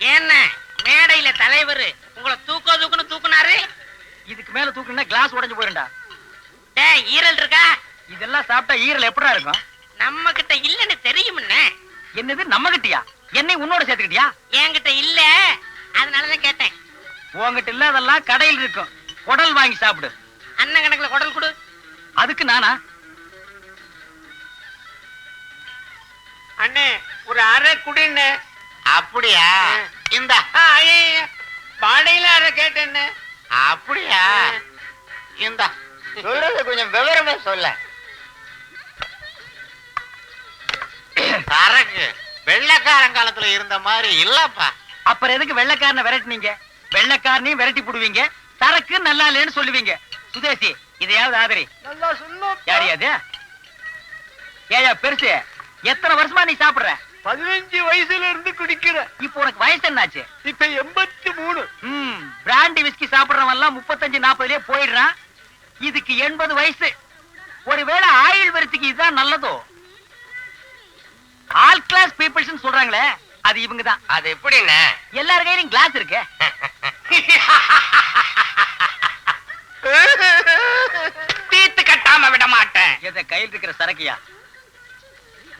என்ன? மேடையில தலைவர் உங்களை தூக்க தூக்குன்னு தூக்குனாரு? இதுக்கு மேல தூக்குனா கிளாஸ் உடைஞ்சு போயிருண்டா டேய் ஈரல் இருக்கா? இதெல்லாம் சாப்பிட்டா ஈரல் எப்படா இருக்கும்? நம்ம கிட்ட இல்லன்னு தெரியுமுன்னே என்னது நம்ம கிட்டயா என்னை உன்னோட சேர்த்துக்கிட்டியா? என்கிட்ட இல்ல. அதனாலதான் கேட்டேன். உன்கிட்ட இல்லாதெல்லாம் கடையில் இருக்கும். குடல் வாங்கி சாப்பிடு. அண்ணன் கணக்குல குடல் கொடு. அதுக்கு நானா? அண்ணே ஒரு அரை குடின்னு அப்படியா? இந்த வாடையில அரை கேட்டேன்னு. அப்படியா? இந்த சொல்றது கொஞ்சம் விவரமா சொல்ல. சரக்கு வெள்ளைக்காரன் காலத்துல இருந்த மாதிரி இல்லப்பா. அப்புறம் எதுக்கு வெள்ளைக்காரனை விரட்டுனீங்க? வெள்ளைக்காரனையும் விரட்டி போடுவீங்க. சரக்கு நல்லா இல்லைன்னு சொல்லுவீங்க. சுதேசி இதையாவது ஆதரி. நல்லா அது ஏயா பெருசு எத்தனை வருஷமா நீ சாப்பிடுற? பதினஞ்சு வயசுல இருந்து குடிக்கிற. இப்போ உனக்கு வயசு என்னாச்சு? இப்ப எண்பத்தி மூணு. ம் பிராண்டி விஸ்கி சாப்பிடுறவன் எல்லாம் முப்பத்தஞ்சு நாற்பதுலயே போயிடுறான். இதுக்கு எண்பது வயசு. ஒருவேளை ஆயுள் வரத்துக்கு இதுதான் நல்லதோ? ஆல் கிளாஸ் பீப்புள்ஸ் சொல்றாங்களே அது இவங்க தான் அது எப்படின்னு? எல்லார் கையிலும் கிளாஸ் இருக்கு. தீத்து கட்டாம விட மாட்டேன். எத கையில் இருக்கிற சரக்கியா?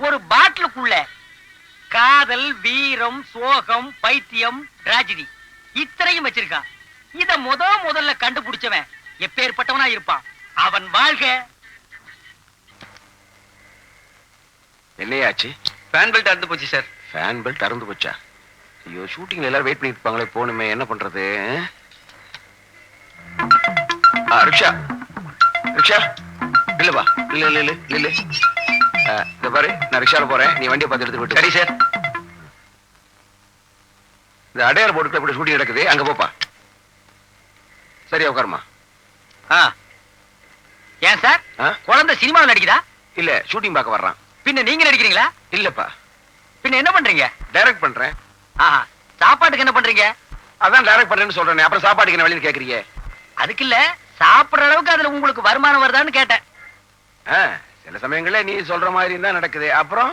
ஒரு பாட்டிலுக்குள்ள காதல் வீரம் சோகம் பைத்தியம் டிராஜடி இத்தனையும் வச்சிருக்கான். இத முத முதல்ல கண்டுபிடிச்சவன் எப்பேற்பட்டவனா இருப்பான்? அவன் வாழ்க. என்னையாச்சு? ஃபேன் பெல்ட் அறுந்து போச்சு சார் ஃபேன் பெல்ட் அறந்து போச்சா? ஐயோ ஷூட்டிங்ல எல்லாரும் வெயிட் பண்ணிட்டு இருப்பாங்களே போகணுமே என்ன பண்றது ரிக்ஷா. ரிக்ஷா இல்ல வா. இல்ல இல்ல இல்ல இல்ல. இந்த பாரு நான் ரிக்ஷால போறேன். நீ வண்டியை பார்த்து எடுத்து விட்டு சரி சார் இந்த அடையார் இப்படி ஷூட்டிங் நடக்குது அங்க போப்பா. சரியா உட்காருமா? ஆ. ஏன் சார்? ஆ? குழந்தை சினிமாவில் நடிக்குதா? இல்ல ஷூட்டிங் பார்க்க வர்றான். பின்ன நீங்க நடிக்கிறீங்களா? இல்லப்பா. பின்ன என்ன பண்றீங்க? டைரக்ட் பண்றேன். ஆஹா சாப்பாட்டுக்கு என்ன பண்றீங்க? அதான் டைரக்ட் பண்றேன்னு சொல்றேன் அப்புறம் சாப்பாட்டுக்கு என்ன வழின்னு கேக்குறீங்க? அதுக்கு இல்ல சாப்பிடுற அளவுக்கு அதுல உங்களுக்கு வருமானம் வருதான்னு கேட்டேன். ஆ, சில சமயங்கள்ல நீ சொல்ற மாதிரி தான் நடக்குது. அப்புறம்?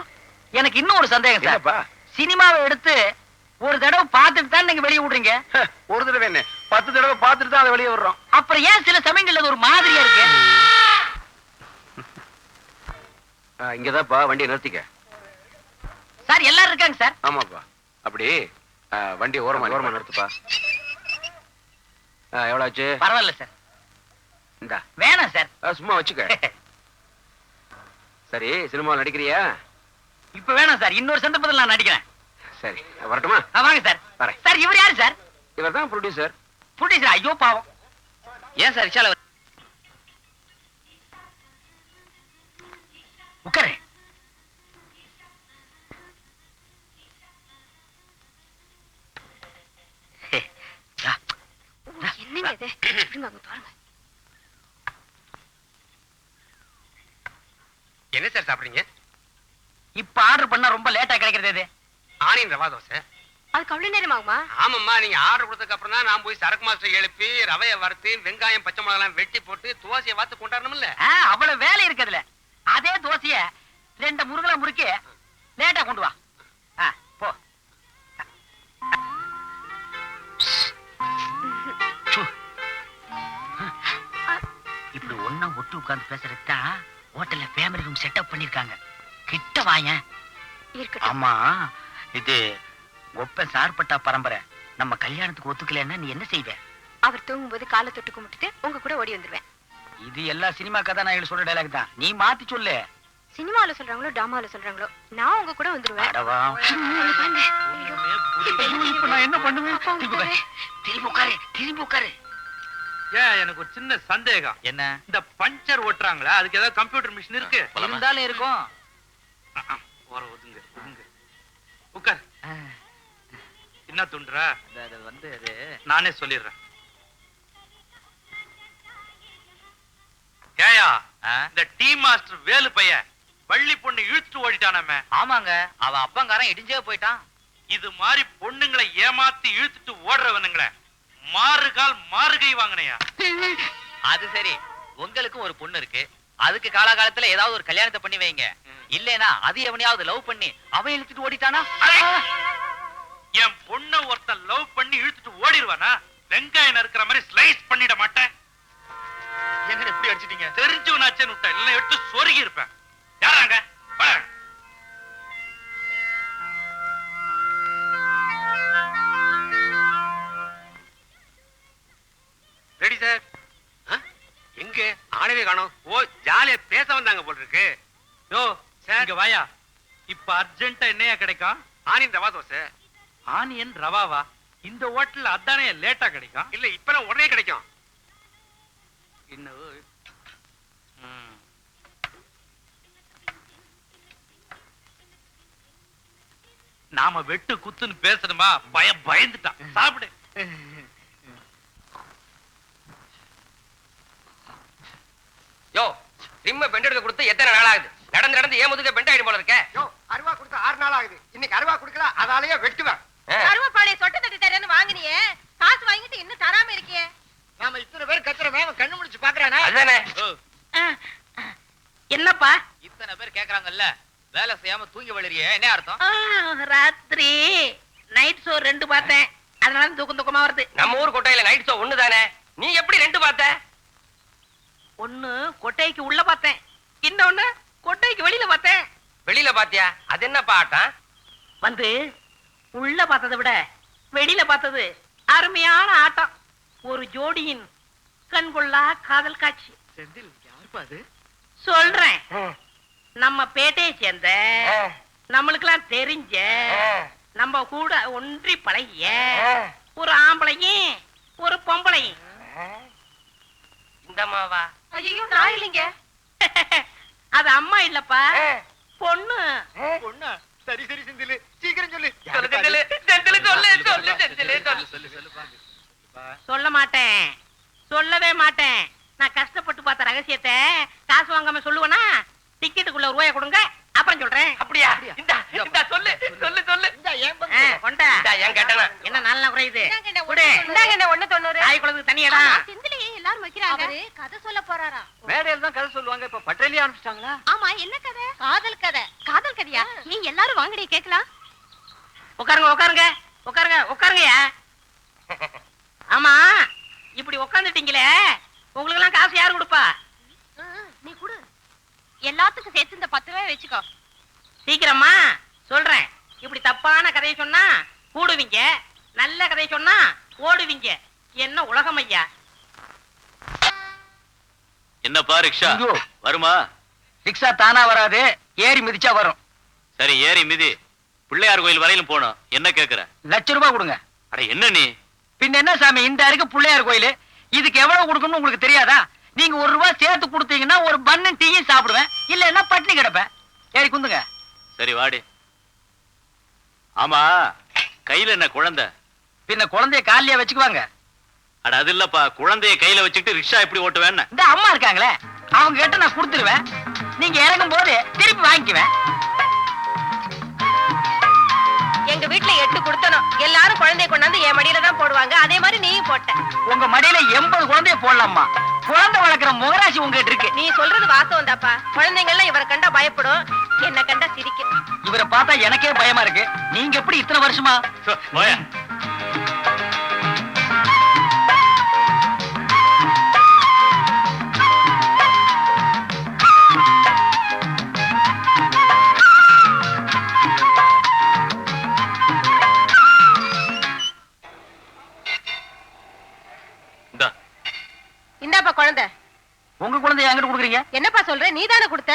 எனக்கு இன்னும் ஒரு சந்தேகம் சார். என்னப்பா? சினிமாவை எடுத்து ஒரு தடவை பார்த்துட்டு தான் நீங்க வெளிய விடுறீங்க. ஒரு தடவை என்ன? பத்து தடவை பார்த்துட்டு தான் அதை வெளியே வர்றோம் அப்புறம் ஏன் சில சமயங்கள்ல அது ஒரு மாதிரியா இருக்கு? இங்கதான்ப்பா வண்டியை நிறுத்திக்க. சார் எல்லாரும் இருக்காங்க சார். ஆமாப்பா. அப்படி? ஆ, வண்டியை ஓரமா ஓரமா நிறுத்துப்பா. எவ்வளவு ஆச்சு? பரவாயில்ல சார். இந்தா. வேணாம் சார். சும்மா வச்சுக்க. சரி சினிமாவில் நடிக்கிறியா? இப்ப வேணாம் சார் இன்னொரு சந்தர்ப்பத்தில் நான் நடிக்கிறேன். சரி வரட்டுமா? வாங்க சார். வரேன். சார் இவர் யாரு சார்? இவர் தான் ப்ரொடியூசர் புடிச்சா ஐயோ பாவம். ஏன் சார் ரிக்ஷால உட்காரு. என்னங்க இது? பாருங்க என்ன சார் சாப்பிடுறீங்க? இப்ப ஆர்டர் பண்ணா ரொம்ப லேட்டா கிடைக்கிறது இது. ஆனியன் ரவா தோசை. அதுக்கு அவ்வளவு நேரம் ஆகுமா? ஆமாம்மா நீங்க ஆர்டர் கொடுத்ததுக்கு அப்புறம் தான் நான் போய் சரக்கு மாஸ்டர் எழுப்பி ரவையை வறுத்து வெங்காயம் பச்சை மிளகாய் வெட்டி போட்டு தோசையை வாத்து கொண்டாடணும்ல. ஆ, அவ்வளவு வேலை இருக்குதுல அதே தோசைய ரெண்டு முருகலா முறுக்கி லேட்டா கொண்டு வா. போ. இப்படி ஒண்ணா ஒட்டு உட்கார்ந்து பேசுறது தான் ஹோட்டல்ல ஃபேமிலி ரூம் செட்டப் பண்ணிருக்காங்க. கிட்ட இருக்கட்டும். ஆமா இது ஒப்பன் சார்பட்டா பரம்பரை. நம்ம கல்யாணத்துக்கு ஒத்துக்கலைன்னா நீ என்ன செய்வ? அவர் தூங்கும்போது காலை தொட்டு கும்பிட்டுட்டு உங்க கூட ஓடி வந்துருவேன். இது எல்லா சினிமா கதாநாயகர்கள் சொல்ற டைலாக் தான். நீ மாத்தி சொல்லு. சினிமால சொல்றாங்களோ டிராமால சொல்றாங்களோ நான் உங்க கூட வந்துருவேன். வாங்க. நான் என்ன பண்ணுவேன்? திரும்பி உட்காரு. திரும்பி உட்காரு. ஏன் எனக்கு ஒரு சின்ன சந்தேகம்? என்ன? இந்த பஞ்சர் ஓட்டுறாங்களா அதுக்கு ஏதாவது கம்ப்யூட்டர் மிஷின் இருக்கு? இருந்தாலும் இருக்கும். ஒதுங்க ஒதுங்க. உட்கார். என்ன துண்டுறா? வந்து அது. நானே சொல்லிடுறேன். ஏயா இந்த டீ மாஸ்டர் வேலு பையன் வள்ளி பொண்ணு இழுத்துட்டு ஓடிட்டானாமே. ஆமாங்க. அவ அப்பங்காரன் இடிஞ்சே போயிட்டான். இது மாதிரி பொண்ணுங்களை ஏமாத்தி இழுத்துட்டு ஓடுறவனுங்களே. மாறுகால் மாறுகை வாங்கினையா? அது சரி. உங்களுக்கும் ஒரு பொண்ணு இருக்கு. அதுக்கு காலாகாலத்துல ஏதாவது ஒரு கல்யாணத்தை பண்ணி வைங்க. இல்லைனா அது எவனையாவது லவ் பண்ணி அவன் இழுத்துட்டு ஓடிட்டானா? என் பொண்ண ஒருத்த லவ் பண்ணி இழுத்துட்டு ஓடிடுவானா? வெங்காயம் நறுக்கிற மாதிரி ஸ்லைஸ் பண்ணிட மாட்டேன். எங்க எப்படி அடிச்சிட்டீங்க? தெரிஞ்சவனாச்சேன்னு விட்டேன். இல்லை எடுத்து சொருகி இருப்பேன் யாராங்க காணோம். ஓ ஜாலியா பேச வந்தாங்க போல இருக்கு யோ வாயா. இப்ப அர்ஜென்ட்டா என்னையா கிடைக்கும்? ஆனியன் ரவா தோசை. ஆனியன் ரவாவா? இந்த ஹோட்டல்ல அதானே லேட்டா கிடைக்கும்? இல்ல இப்பெல்லாம் உடனே கிடைக்கும். இன்னும். நாம வெட்டு குத்துன்னு பேசணுமா? பயம் பயந்துட்டான். சாப்பிடு. யோ ரிம்ம பெண்ட் எடுத்து கொடுத்து எத்தனை நாள் ஆகுது நடந்து நடந்து ஏன் முதுக பெண்ட் ஆயிடும் போல இருக்க. யோ அருவா கொடுத்து ஆறு நாள் ஆகுது இன்னைக்கு அருவா கொடுக்கல அதாலேயே வெட்டுவேன். அருவப்பாளைய சொட்ட தட்டு தரேன்னு வாங்கினியே. காசு வாங்கிட்டு இன்னும் தராம இருக்கியே நாம இத்தனை பேர் கத்துறமே அவன் கண்ணு முடிச்சு பாக்குறானே? அதுதானே. என்னப்பா? இத்தனை பேர் கேக்குறாங்கல்ல வேலை செய்யாம தூங்கி வளரியே என்ன அர்த்தம்? ராத்திரி. நைட் ஷோ ரெண்டு பார்த்தேன். அதனால தூக்கம் தூக்கமா வருது. நம்ம ஊர் கொட்டையில நைட் ஷோ ஒண்ணுதானே? நீ எப்படி ரெண்டு பார்த்த? ஒண்ணு கொட்டைக்கு உள்ள பார்த்தேன். இன்னொன்னு கொட்டைக்கு வெளியில பார்த்தேன். வெளியில பாத்தியா? அது என்ன பாட்டம்? வந்து உள்ள பார்த்ததை விட வெளியில பார்த்தது அருமையான ஆட்டம். ஒரு ஜோடியின் கண்கொள்ளா காதல் காட்சி. செந்தில் யாருப்பா அது? சொல்றேன். நம்ம பேட்டையை சேர்ந்த நம்மளுக்கெல்லாம் தெரிஞ்ச நம்ம கூட ஒன்றி பழகிய ஒரு ஆம்பளையும் ஒரு பொம்பளையும். இந்த மாவா ஐயோ நான் இல்லைங்க. அது அம்மா இல்லப்பா. பொண்ணு. பொண்ணா? சரி சரி செந்தில். சீக்கிரம் சொல்லு. சொல்லு செந்திலு, செந்திலு சொல்லு, சொல்லு, செந்திலு, சொல்லு. சொல்ல மாட்டேன். சொல்லவே மாட்டேன். நான் கஷ்டப்பட்டு பார்த்த ரகசியத்தை காசு வாங்காம சொல்லுவேனா? டிக்கெட்டுக்குள்ள ரூபாய கொடுங்க. அப்புறம் சொல்றேன். அப்படியா? இந்த இந்த சொல்லு சொல்லு சொல்லு. இந்த ஏன் ஆ, பங்கு கொண்டா. இந்தா, என் கேட்டனா? என்ன நல்லா குறையுது? இந்தாங்க என்ன கொடு. ஒண்ணு இந்தாங்க என்ன ஒண்ணு தொண்ணூறு? தாய் குளத்துக்கு தனியடா எல்லாரும் வைக்கிறாங்க. அவரு கதை சொல்ல போறாரா? மேடையில் தான் கதை சொல்லுவாங்க. இப்ப பட்டேலியே ஆரம்பிச்சிட்டாங்களா ஆமா என்ன கதை? காதல் கதை. காதல் கதையா? ஏன் எல்லாரும் வாங்கடி கேக்கலாம். உட்காருங்க உட்காருங்க உட்காருங்க உட்காருங்கயா ஆமா இப்படி உட்காந்துட்டீங்களே உங்களுக்கு எல்லாம் காசு யாரு கொடுப்பா? நீ குடு. எல்லாத்துக்கும் சேர்த்து இந்த பத்து ரூபாய் வச்சுக்கோ. சீக்கிரமா சொல்றேன். இப்படி தப்பான கதையை சொன்னா கூடுவீங்க. நல்ல கதையை சொன்னா ஓடுவீங்க. என்ன உலகம் ஐயா? என்னப்பா ரிக்ஷா? ஐயோ. வருமா? ரிக்ஷா தானா வராது ஏறி மிதிச்சா வரும். சரி ஏறி மிதி. பிள்ளையார் கோயில் வரையிலும் போனோம் என்ன கேக்குற? லட்ச ரூபாய் கொடுங்க. அட என்ன நீ? பின்ன என்ன சாமி இந்த அருக்கு பிள்ளையார் கோயில்? இதுக்கு எவ்வளவு கொடுக்கணும்னு உங்களுக்கு தெரியாதா? நீங்க ஒரு ரூபாய் சேர்த்து கொடுத்தீங்கன்னா ஒரு பண்ணு டீயும் சாப்பிடுவேன். இல்லைன்னா பட்டினி கிடப்பேன். ஏறி குந்துங்க. சரி வாடி. ஆமா கையில என்ன குழந்தை? பின்ன குழந்தைய காலியா வச்சுக்குவாங்க. அட அது இல்லப்பா குழந்தைய கையில வச்சுக்கிட்டு ரிக்ஷா எப்படி ஓட்டுவேன்னு. இந்த அம்மா இருக்காங்களே அவங்க கிட்ட நான் கொடுத்துருவேன். நீங்க இறங்கும் போது திருப்பி வாங்கிக்குவேன். எங்க வீட்டுல எட்டு கொடுத்தனும். எல்லாரும் குழந்தைய கொண்டாந்து என் மடியில தான் போடுவாங்க. அதே மாதிரி நீயும் போட்ட. உங்க மடியில எண்பது குழந்தைய போடலாமா குழந்தை வளர்க்குற முகராசி உங்ககிட்ட இருக்கு. நீ சொல்றது வாசம் தாப்பா குழந்தைங்க எல்லாம் இவரை கண்டா பயப்படும். என்ன கண்டா சிரிக்கும். இவரை பார்த்தா எனக்கே பயமா இருக்கு. நீங்க எப்படி இத்தனை வருஷமா? இந்தாப்பா குழந்தை. உங்க குழந்தைய என்கிட்ட கொடுக்குறீங்க? என்னப்பா சொல்ற? நீ தானே கொடுத்த?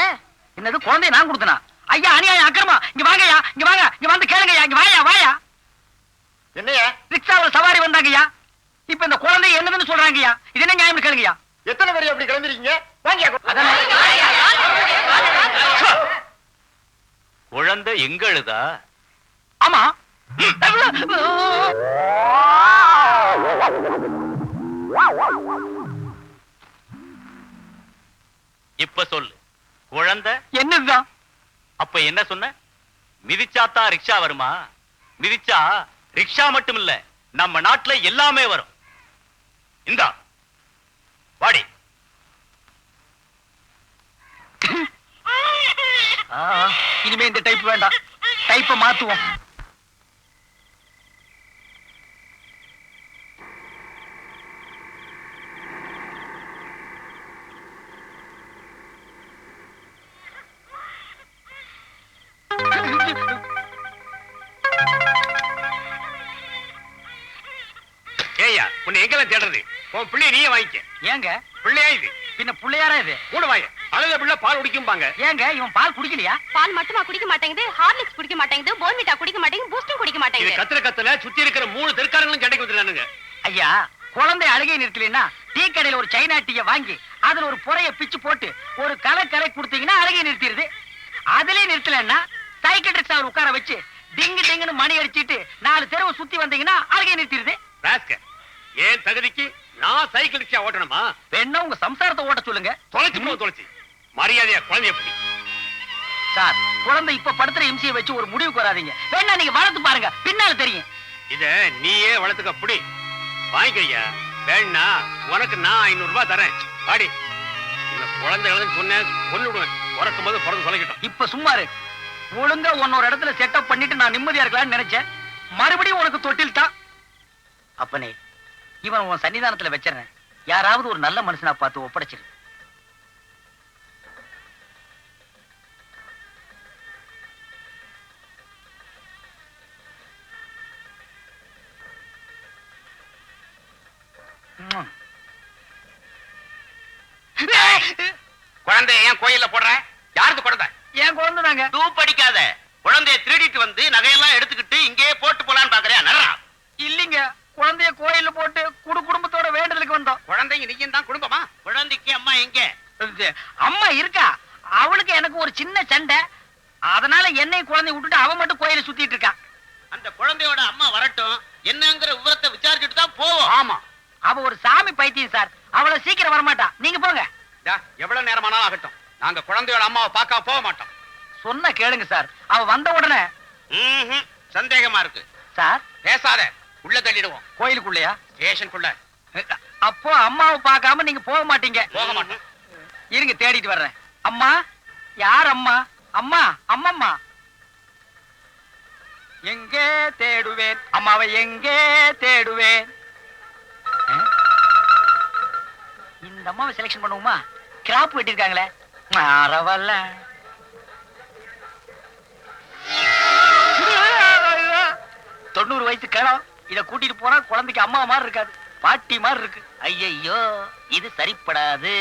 என்னது குழந்தைய நான் கொடுத்தனா? ஐயா அநியாயம் அக்கிரமா இங்க வாங்கய்யா இங்க வாங்க. இங்க வந்து கேளுங்கய்யா இங்க வாயா வாயா. என்னையா ரிக்ஷாவில் சவாரி வந்தாங்கய்யா. இப்ப இந்த குழந்தை என்னதுன்னு சொல்றாங்கய்யா. இது என்ன நியாயம் கேளுங்கய்யா. எத்தனை பேர் அப்படி கிளம்பிருக்கீங்க? வாங்கியா குழந்தை எங்க ஆமா. இப்ப சொல்லு. குழந்தை? என்னதுதான்? அப்ப என்ன சொன்ன? மிதிச்சாத்தா ரிக்ஷா வருமா? மிதிச்சா ரிக்ஷா மட்டும் இல்ல நம்ம நாட்டுல எல்லாமே வரும். இந்தா வாடி. இனிமே இந்த டைப் வேண்டாம். டைப்பை மாத்துவோம். ஏயா உன்னை எங்கெல்லாம் தேடுறது? உன் பிள்ளைய நீயே வாங்கிக்க. ஏங்க? பிள்ளையா இது? பின்ன பிள்ளையாரா இது? கூட வாங்க அழுத பிள்ளை பால் குடிக்கும்பாங்க. ஏங்க இவன் பால் குடிக்கலையா? பால் மட்டுமா குடிக்க மாட்டேங்குது ஹார்லிக்ஸ் குடிக்க மாட்டேங்குது போர்விட்டா குடிக்க மாட்டேங்குது பூஸ்டும் குடிக்க மாட்டேங்குது. கத்துற கத்துல சுத்தி இருக்கிற மூணு தெற்காரங்களும் கிடைக்க வந்துடுறானுங்க. ஐயா குழந்தை அழுகை நிறுத்தலைன்னா டீ கடையில ஒரு சைனா டீய வாங்கி அதுல ஒரு புறைய பிச்சு போட்டு ஒரு கலை கரை கொடுத்தீங்கன்னா அழுகை நிறுத்திடுது. அதுலயே நிறுத்தலன்னா சைக்கிள் ரிக்ஷாவில் உட்கார வச்சு டிங்கு டிங்குன்னு மணி அடிச்சிட்டு நாலு தெருவை சுத்தி வந்தீங்கன்னா அழுகை நிறுத்திடுது. ஏன் தகுதிக்கு நான் சைக்கிள் ரிக்ஷா ஓட்டணுமா? வேணா உங்க சம்சாரத்தை ஓட்ட சொல்லுங்க. தொலைச்சு போ தொலைச்சு. மரியாதையா குழந்தைய எப்படி சார் குழந்தை இப்ப படுத்துற இம்சியை வச்சு ஒரு முடிவுக்கு வராதீங்க. வேணா நீங்க வளர்த்து பாருங்க. பின்னால தெரியும். இத நீயே வளர்த்துக்க புடி. வாங்கிக்கையா வேணா உனக்கு நான் ஐநூறு ரூபாய் தரேன். பாடி இந்த குழந்தைகளும் சொன்னேன் கொன்னுடுவேன். பிறக்கும் போது பிறந்து தொலைக்கட்டும் இப்ப சும்மாரு ஒழுங்கா ஒன்னொரு இடத்துல செட்டப் பண்ணிட்டு நான் நிம்மதியா இருக்கலாம்னு நினைச்சேன். மறுபடியும் உனக்கு தொட்டில் தான். அப்பனே இவன் உன் சன்னிதானத்துல வச்சிடறேன் யாராவது ஒரு நல்ல மனுஷனா பார்த்து ஒப்படைச்சிரு. குழந்தைய ஏன் கோயில்ல போடுற? யாருக்கு குழந்தை? என் குழந்தை தாங்க டூப் அடிக்காத குழந்தைய திருடிட்டு வந்து நகையெல்லாம் எடுத்துக்கிட்டு இங்கேயே போட்டு போலான்னு பாக்குறியா நர்றா? இல்லீங்க. குழந்தைய கோயில்ல போட்டு குடு குடும்பத்தோட வேண்டுதலுக்கு வந்தோம். குழந்தைங்க நீயும் தான் குடும்பமா? குழந்தைக்கு அம்மா எங்க? அம்மா இருக்கா? அவளுக்கு எனக்கு ஒரு சின்ன சண்டை. அதனால என்னை குழந்தை விட்டுட்டு அவ மட்டும் கோயில சுத்திட்டு இருக்கா. அந்த குழந்தையோட அம்மா வரட்டும். என்னங்கிற விவரத்தை விசாரிச்சுட்டு தான் போவோம். ஆமா. அவ ஒரு சாமி பைத்தியம் சார். அவள சீக்கிரம் வரமாட்டா. நீங்க போங்க. எவ்வளவு நேரமானாலும் ஆகட்டும். நாங்க குழந்தையோட அம்மாவை பார்க்க போக மாட்டோம். சொன்ன கேளுங்க சார். அவ வந்த உடனே. சந்தேகமா இருக்கு. சார்? பேசாத. உள்ள தள்ளிடுவோம். கோயிலுக்குள்ளயா? ஸ்டேஷனுக்குள்ள. அப்போ அம்மாவை பார்க்காம நீங்க போக மாட்டீங்க. போக மாட்டோம். இருங்க தேடிட்டு வர்றேன். அம்மா? யார் அம்மா? அம்மா அம்மம்மா? எங்கே தேடுவேன்? அம்மாவை எங்கே தேடுவேன்? இந்த அம்மாவை செலக்ஷன் பண்ணுவோமா? கிராப் வெட்டிருக்காங்களே பரவாயில்ல தொண்ணூறு வயசு கிழம் இத கூட்டிட்டு போனா குழந்தைக்கு அம்மா மாதிரி இருக்காது பாட்டி மாதிரி இருக்கு. ஐயையோ இது சரிப்படாது.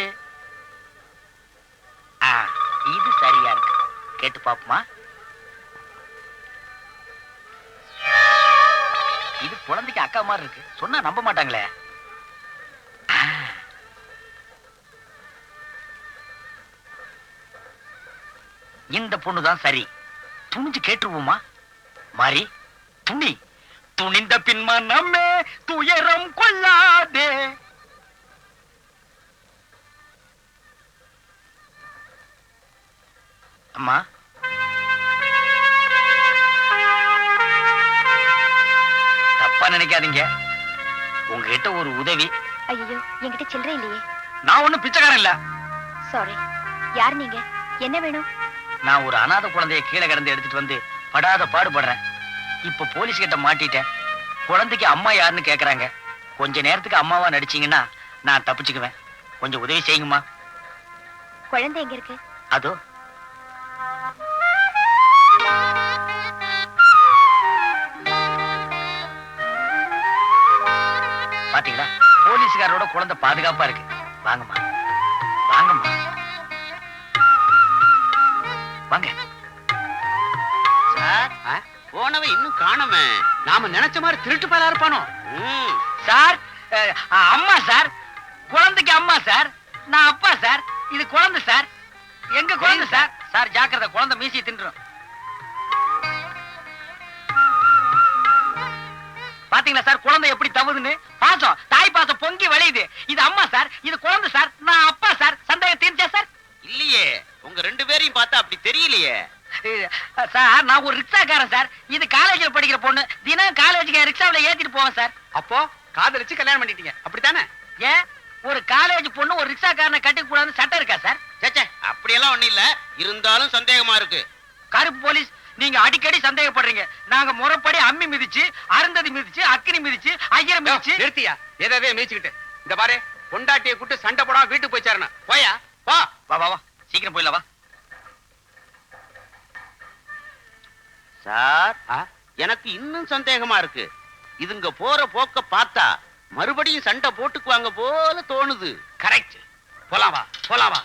இது சரியா இருக்கு. கேட்டு பாப்போமா? இது குழந்தைக்கு அக்கா மாதிரி இருக்கு. சொன்னா நம்ப மாட்டாங்களே. இந்த பொண்ணுதான் சரி. துணிஞ்சு கேட்டுருவோமா? மாறி துணி. துணிந்த பின்மா நம்மே துயரம் கொள்ளாதே. அம்மா. தப்பா நினைக்காதீங்க. உங்ககிட்ட ஒரு உதவி. ஐயோ என்கிட்ட சில்லறை இல்லையே. நான் ஒண்ணும் பிச்சைக்காரன் இல்ல. சாரி யார் நீங்க? என்ன வேணும்? நான் ஒரு அனாதை குழந்தைய கீழே கிடந்து எடுத்துட்டு வந்து படாத பாடுபடுறேன். இப்ப போலீஸ் கிட்ட மாட்டிட்டேன். குழந்தைக்கு அம்மா யாருன்னு கேக்குறாங்க. கொஞ்ச நேரத்துக்கு அம்மாவா நடிச்சீங்கன்னா நான் தப்பிச்சுக்குவேன். கொஞ்சம் உதவி செய்யுங்கம்மா. குழந்தை எங்க இருக்கு? அதோ. பாத்தீங்களா? போலீஸ்காரோட குழந்தை பாதுகாப்பா இருக்கு. வாங்கம்மா. வாங்க. சார் போனவன் இன்னும் காணோமே. நாம நினைச்ச மாதிரி திருட்டு பயலா இருப்பானோ. சார் அம்மா சார். குழந்தைக்கு அம்மா சார். நான் அப்பா சார். இது குழந்தை சார். எங்க குழந்தை சார் சார்? ஜாக்கிரதை. குழந்தை மீசி தின்றும் பாத்தீங்களா சார்? குழந்தை எப்படி தவுதுன்னு? பாசம். தாய் பாசம் பொங்கி வழியுது இது அம்மா சார். இது குழந்தை சார். நான் அப்பா சார். சந்தேகம் தீர்ச்சா சார்? இல்லையே. உங்க ரெண்டு பேரையும் பார்த்தா அப்படி தெரியலையே. சார் நான் ஒரு ரிக்ஷாக்காரன் சார். இது காலேஜ்ல படிக்கிற பொண்ணு. தினம் காலேஜுக்கு ரிக்ஷாவில் ஏத்திட்டு போவேன் சார். அப்போ காதலிச்சு கல்யாணம் பண்ணிட்டீங்க. அப்படித்தானே? ஏன்? ஒரு காலேஜ் பொண்ணு ஒரு ரிக்ஷாக்காரனை கட்டி கூடாதுன்னு சட்டம் இருக்கா சார்? சேச்சே அப்படியெல்லாம் ஒண்ணும் இல்ல. இருந்தாலும் சந்தேகமா இருக்கு. கருப்பு போலீஸ் நீங்க அடிக்கடி சந்தேகப்படுறீங்க. நாங்க முறைப்படி அம்மி மிதிச்சு அருந்ததி மிதிச்சு அக்கினி மிதிச்சு ஐயரை மிதிச்சு. நிறுத்தியா? எதை மேய்ச்சிக்கிட்டு இந்த பாரு பொண்டாட்டியை கூட்டு சண்டை போடாம வீட்டுக்கு போய் சேரணும். போயா? போ வா வா வா. சீக்கிரம் போயிடலாம் வா. சார் எனக்கு இன்னும் சந்தேகமா இருக்கு. இதுங்க போற போக்க பார்த்தா மறுபடியும் சண்டை போட்டுக்குவாங்க போல தோணுது. கரெக்ட் போலாம் வா போலாம் வா.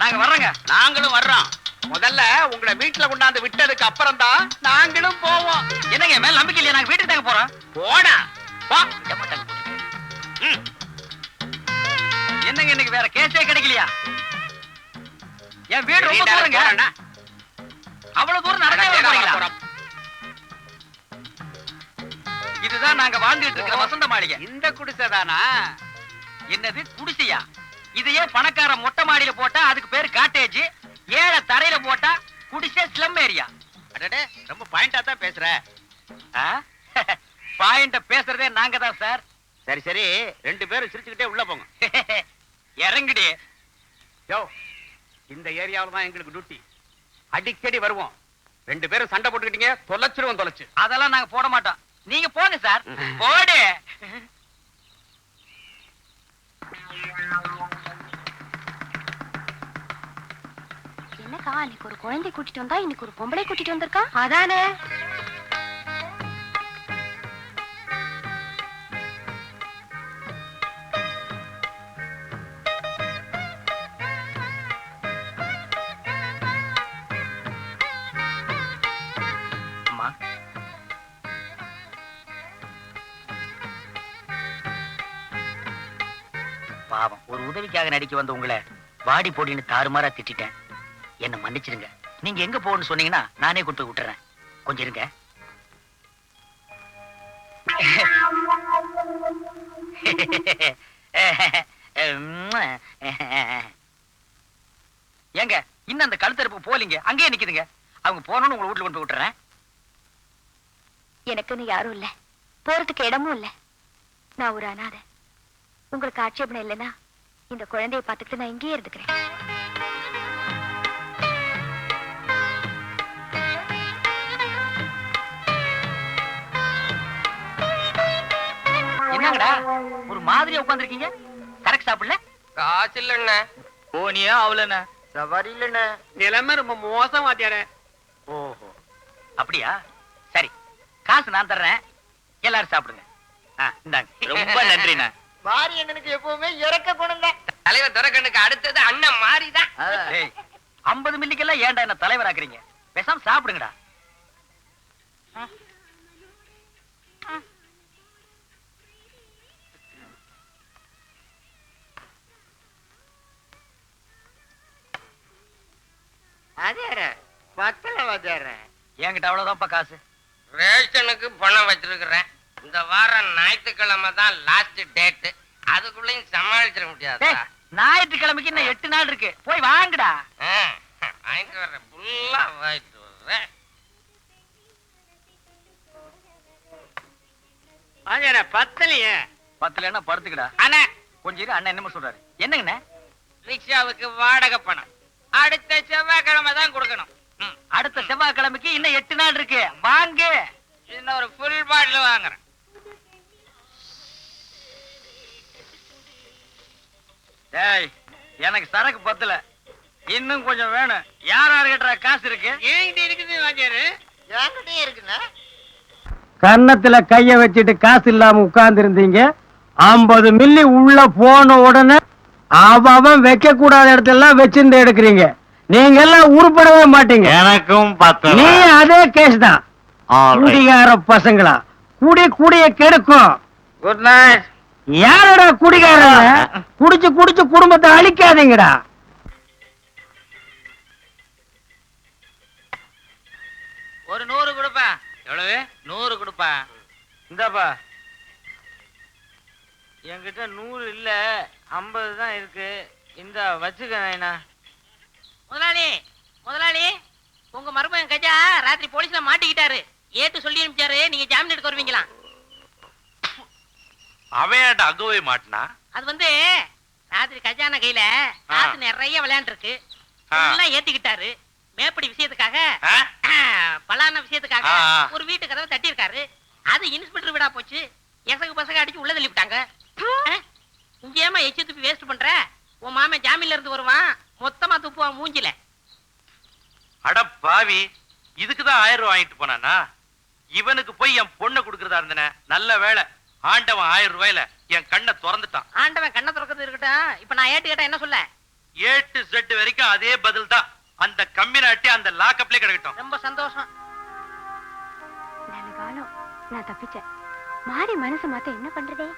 நாங்க வர்றோங்க. நாங்களும் வர்றோம். முதல்ல உங்களை வீட்டுல கொண்டாந்து விட்டதுக்கு அப்புறம் தான் நாங்களும் போவோம். என்னங்க என் மேல நம்பிக்கை இல்லையா? நாங்க வீட்டுக்கு தாங்க போறோம். போடா. ம். என்னங்க இன்னைக்கு வேற கேஸே கிடைக்கலையா? என் வீடு ரொம்ப தூரங்க. அவ்வளவு தூரம் போறீங்களா இதுதான் நாங்க வாழ்ந்துட்டு இருக்கிற வசந்த மாளிகை. இந்த குடிசை தானா? என்னது குடிசையா? இதையே பணக்கார மொட்டை மாடியில போட்டா அதுக்கு பேரு காட்டேஜ் ஏழை தரையில போட்டா குடிசை ஸ்லம் ஏரியா அடடே ரொம்ப பாயிண்டா தான் பேசுற. பாயிண்ட பேசுறதே நாங்க தான் சார் சரி சரி. ரெண்டு பேரும் சிரிச்சுக்கிட்டே உள்ள போங்க. இறங்குடி. யோ இந்த ஏரியாவுல தான் எங்களுக்கு டியூட்டி அடிக்கடி வருவோம். ரெண்டு பேரும் சண்டை போட்டுக்கிட்டீங்க தொலைச்சிருவோம் தொலைச்சு. அதெல்லாம் நாங்க போட மாட்டோம். நீங்க போங்க சார். போடு. என்னக்கா அன்னைக்கு ஒரு குழந்தை கூட்டிட்டு வந்தா இன்னைக்கு ஒரு பொம்பளை கூட்டிட்டு வந்திருக்கா? அதானே. பாவம். ஒரு உதவிக்காக நடிக்க வந்த உங்களை வாடி போடின்னு தாறுமாறா திட்டிட்டேன். என்ன மன்னிச்சிடுங்க நீங்க எங்க போகணும்னு சொன்னீங்கன்னா நானே கூட்டு போய் விட்டுறேன். கொஞ்சம் இருங்க. ஏங்க இன்னும் அந்த கழுத்தறுப்பு போலீங்க அங்கேயே நிக்குதுங்க. அவங்க போனோம்னு உங்களை வீட்டுல கொண்டு போய் விட்டுறேன். எனக்குன்னு யாரும் இல்ல. போறதுக்கு இடமும் இல்ல. நான் ஒரு அனாதை. உங்களுக்கு ஆட்சேபணம் இல்லைன்னா இந்த குழந்தையை பார்த்துக்கிட்டு நான் இங்கேயே இருந்துக்கிறேன். என்னங்கடா? ஒரு மாதிரியா உட்காந்துருக்கீங்க கரெக்ட் சாப்பிடல? காசு இல்லண்ணே. போனியா அவளண்ணா? சவாரி இல்லண்ணே. நிலைமை ரொம்ப மோசம் ஓஹோ. அப்படியா? சரி. காசு நான் தர்றேன். எல்லாரும் சாப்பிடுங்க. இந்தாங்க. ரொம்ப நன்றிண்ணா. மாரி அண்ணனுக்கு எப்பவுமே இறக்க குணம் தான் தலைவர் துறக்கண்ணுக்கு அடுத்தது அண்ணன் மாறிதான் 50 மில்லிக்கெல்லாம் ஏன்டா என்ன தலைவராக்குறீங்க? பேசாம சாப்பிடுங்கடா. அதே பத்தல வாத்தியார என்கிட்ட அவ்வளவுதான்ப்பா காசு. ரேஷனுக்கு பணம் வச்சிருக்கிறேன். இந்த வாரம் ஞாயிற்றுக்கிழமை தான் லாஸ்ட் டேட் அதுக்குள்ளயும் சமாளிச்சிட முடியாதா? டேய், ஞாயிற்றுக்கிழமைக்கு இன்னும் எட்டு நாள் இருக்கு. போய் வாங்குடா. வாங்கிட்டு வர்றேன். ஃபுல்லா வாங்கிட்டு வர்றேன். வாத்தியாரே பத்தலையே. பத்துல என்ன படுத்துக்கடா. அண்ணா. கொஞ்சம் இரு அண்ணன் என்னமோ சொல்றாரு. என்னங்கண்ணே? ரிக்ஷாவுக்கு வாடகை பணம். அடுத்த செவ்வாய்க்கிழமை தான் கொடுக்கணும். அடுத்த செவ்வாய்க்கிழமைக்கு இன்னும் எட்டு நாள் இருக்கு. வாங்கு. இன்னும் ஒரு ஃபுல் பாட்டில் வாங்குறேன். டேய் எனக்கு சரக்கு பத்தல. இன்னும் கொஞ்சம் வேணும். யார் யார் கிட்ட காசு இருக்கு? ஏங்கிட்ட இருக்குது வாத்தியாரு? என்கிட்டயும் இருக்குண்ணா. கன்னத்துல கைய வச்சுட்டு காசு இல்லாம உட்கார்ந்து இருந்தீங்க ஐம்பது மில்லி உள்ள போன உடனே அவன் வைக்க கூடாத இடத்தெல்லாம் வச்சிருந்து எடுக்கிறீங்க. நீங்க எல்லாம் உருப்படவே மாட்டீங்க. எனக்கும் நீ அதே கேஸ் தான். குடிகார பசங்களா? குடி குடிய கெடுக்கும். குட் நைட் யாரோட குடிகாரங்க குடிச்சு குடிச்சு குடும்பத்தை அழிக்காதீங்கடா. ஒரு நூறு கொடுப்பா. எவ்வளவு? நூறு கொடுப்பா. இந்தாப்பா. என்கிட்ட நூறு இல்ல ஐம்பது தான் இருக்கு. இந்த வச்சுக்க முதலாளி முதலாளி உங்க மருமகன் கஜா ராத்திரி போலீஸ்ல மாட்டிக்கிட்டாரு. ஏட்டு சொல்லி அனுப்பிச்சாரு. நீங்க ஜாமீன் எடுக்க வருவீங்களா அங்க போய் மாட்டினா? அது வந்து ராத்திரி கஜான கையில காசு நிறைய விளையாண்டு இருக்கு எல்லாம் ஏத்திக்கிட்டாரு. மேப்படி விஷயத்துக்காக பலான விஷயத்துக்காக. ஒரு வீட்டு கதவை தட்டியிருக்காரு. அது இன்ஸ்பெக்டர் வீடா போச்சு. எசகு பசங்க அடிச்சு உள்ள தள்ளி விட்டாங்க? இங்க ஏமா எச்சு துப்பி வேஸ்ட் பண்ற? உன் மாமன் ஜாமீன்ல இருந்து வருவான். மொத்தமா துப்புவான் மூஞ்சில. அட பாவி இதுக்குதான் ஆயிரம் ரூபாய் வாங்கிட்டு போனானா? இவனுக்கு போய் என் பொண்ணை கொடுக்கறதா இருந்தனே. நல்ல வேலை ஆண்டவன் ஆயிரம் ரூபாயில என் கண்ணை திறந்துட்டான். ஆண்டவன் கண்ணை திறக்கிறது இருக்கட்டும். இப்ப நான் ஏட்டு கேட்டா என்ன சொல்ல? ஏ டு செட் வரைக்கும் அதே பதில் தான். அந்த கம்பி அந்த லாக்கப்லயே கிடக்கட்டும். ரொம்ப சந்தோஷம். நல்ல காலம். நான் தப்பிச்சேன். மாறி மனசு மாத்த என்ன பண்றதே?